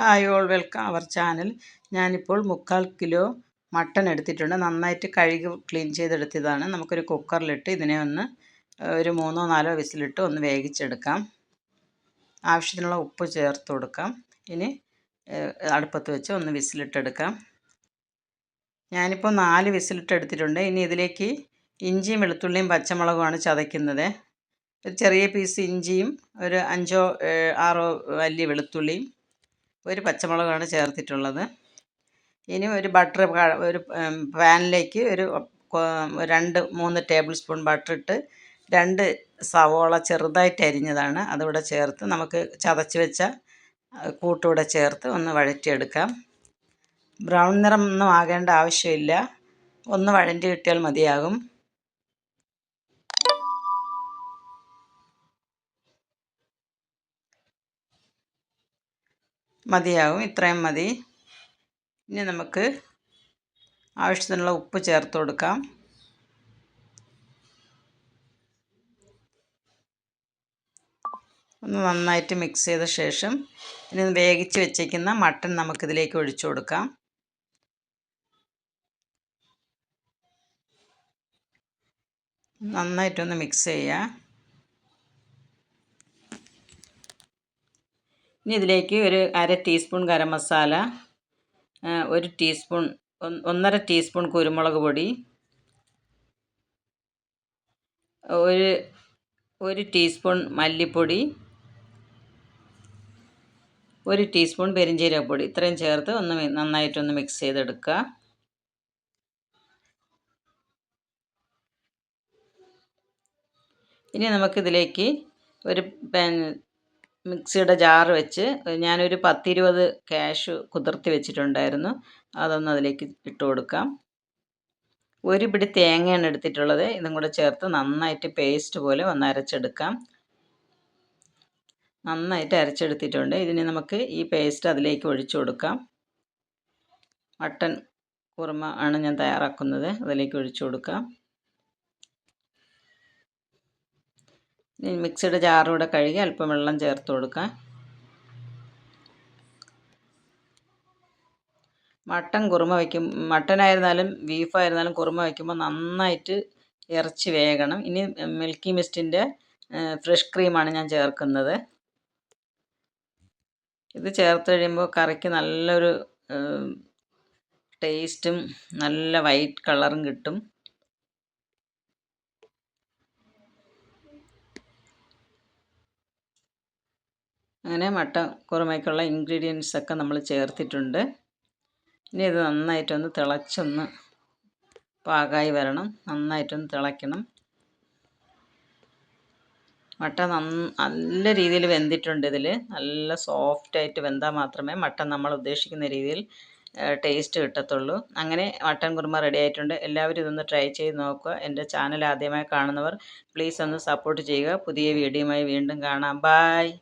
Hi all welcome our channel. ഞാനിപ്പോൾ മുക്കാൽ kilo mutton എടുത്തിട്ടുണ്ട്. നന്നായിട്ട് കഴുകി ക്ലീൻ ചെയ്തെടുത്തതാണ്. നമുക്കൊരു കുക്കറിലിട്ട് ഇതിനെ ഒന്ന് ഒരു മൂന്നോ നാലോ വിസിലിട്ട് ഒന്ന് വേവിച്ചെടുക്കാം. ആവശ്യത്തിനുള്ള ഉപ്പ് ചേർത്ത് കൊടുക്കാം. ഇനി അടുപ്പത്ത് വെച്ച് ഒന്ന് വിസിലിട്ടെടുക്കാം. ഞാനിപ്പോൾ നാല് വിസിലിട്ട് എടുത്തിട്ടുണ്ട് ഇനി ഇതിലേക്ക് ഇഞ്ചിയും വെളുത്തുള്ളിയും പച്ചമുളകുമാണ് ചതയ്ക്കുന്നത്. ഒരു ചെറിയ പീസ് ഇഞ്ചിയും ഒരു അഞ്ചോ ആറോ വലിയ വെളുത്തുള്ളിയും ഒരു പച്ചമുളകാണ് ചേർത്തിട്ടുള്ളത്. ഇനി ഒരു ബട്ടർ ഒരു പാനിലേക്ക് ഒരു രണ്ട് മൂന്ന് ടേബിൾ സ്പൂൺ ബട്ടർ ഇട്ട് രണ്ട് സവോള ചെറുതായിട്ട് അരിഞ്ഞതാണ്. അതിവിടെ ചേർത്ത് നമുക്ക് ചതച്ച് വെച്ച കൂട്ടുകൂടെ ചേർത്ത് ഒന്ന് വഴറ്റിയെടുക്കാം. ബ്രൗൺ നിറം ഒന്നും ആകേണ്ട ആവശ്യമില്ല. ഒന്ന് വഴണ്ടി കിട്ടിയാൽ മതിയാകും. മതിയാകും ഇത്രയും മതി. ഇനി നമുക്ക് ആവശ്യത്തിനുള്ള ഉപ്പ് ചേർത്ത് കൊടുക്കാം. ഒന്ന് നന്നായിട്ട് മിക്സ് ചെയ്ത ശേഷം ഇനി വേവിച്ച് വെച്ചേക്കുന്ന മട്ടൺ നമുക്കിതിലേക്ക് ഒഴിച്ചു കൊടുക്കാം. നന്നായിട്ടൊന്ന് മിക്സ് ചെയ്യുക ഇനി ഇതിലേക്ക് ഒരു അര ടീസ്പൂൺ ഗരം മസാല ഒരു ടീസ്പൂൺ ഒന്നര ടീസ്പൂൺ കുരുമുളക് പൊടി ഒരു ഒരു ടീസ്പൂൺ മല്ലിപ്പൊടി ഒരു ടീസ്പൂൺ പെരിഞ്ജീരകപ്പൊടി ഇത്രയും ചേർത്ത് ഒന്ന് നന്നായിട്ടൊന്ന് മിക്സ് ചെയ്തെടുക്കുക. ഇനി നമുക്കിതിലേക്ക് ഒരു മിക്സിയുടെ ജാർ വെച്ച് ഞാനൊരു പത്തിരുപത് ക്യാഷ് കുതിർത്തി വെച്ചിട്ടുണ്ടായിരുന്നു. അതൊന്ന് അതിലേക്ക് ഇട്ട് കൊടുക്കാം. ഒരു പിടി തേങ്ങയാണ് എടുത്തിട്ടുള്ളത്. ഇതും കൂടെ ചേർത്ത് നന്നായിട്ട് പേസ്റ്റ് പോലെ ഒന്ന് അരച്ചെടുക്കാം. നന്നായിട്ട് അരച്ചെടുത്തിട്ടുണ്ട്. ഇതിന് നമുക്ക് ഈ പേസ്റ്റ് അതിലേക്ക് ഒഴിച്ചു കൊടുക്കാം. മട്ടൻ കുറുമ ആണ് ഞാൻ തയ്യാറാക്കുന്നത്. അതിലേക്ക് ഒഴിച്ചു കൊടുക്കാം. മിക്സിയുടെ ജാറൂടെ കഴുകി അല്പം വെള്ളം ചേർത്ത് കൊടുക്കാം. മട്ടൻ കുറുമ വയ്ക്കും മട്ടനായിരുന്നാലും ബീഫായിരുന്നാലും കുറുമ വയ്ക്കുമ്പോൾ നന്നായിട്ട് ഇറച്ചി വേകണം. ഇനി മിൽക്കി മിസ്റ്റിന്റെ ഫ്രഷ് ക്രീമാണ് ഞാൻ ചേർക്കുന്നത്. ഇത് ചേർത്ത് കഴിയുമ്പോൾ കറിക്ക് നല്ലൊരു ടേസ്റ്റും നല്ല വൈറ്റ് കളറും കിട്ടും. അങ്ങനെ മട്ട കുറുമയ്ക്കുള്ള ഇൻഗ്രീഡിയൻസ് ഒക്കെ നമ്മൾ ചേർത്തിട്ടുണ്ട്. ഇനി ഇത് നന്നായിട്ടൊന്ന് തിളച്ചൊന്ന് പാകമായി വരണം. നന്നായിട്ടൊന്ന് തിളയ്ക്കണം. മട്ട നല്ല രീതിയിൽ വെന്തിട്ടുണ്ട് ഇതിൽ നല്ല സോഫ്റ്റായിട്ട് വെന്താൽ മാത്രമേ മട്ടൻ നമ്മൾ ഉദ്ദേശിക്കുന്ന രീതിയിൽ ടേസ്റ്റ് കിട്ടത്തുള്ളൂ. അങ്ങനെ മട്ടൻ കുറുമ റെഡി ആയിട്ടുണ്ട്. എല്ലാവരും ഇതൊന്ന് ട്രൈ ചെയ്ത് നോക്കുക. എന്റെ ചാനൽ ആദ്യമായി കാണുന്നവർ പ്ലീസ് ഒന്ന് സപ്പോർട്ട് ചെയ്യുക. പുതിയ വീഡിയോയുമായി വീണ്ടും കാണാം. ബായ്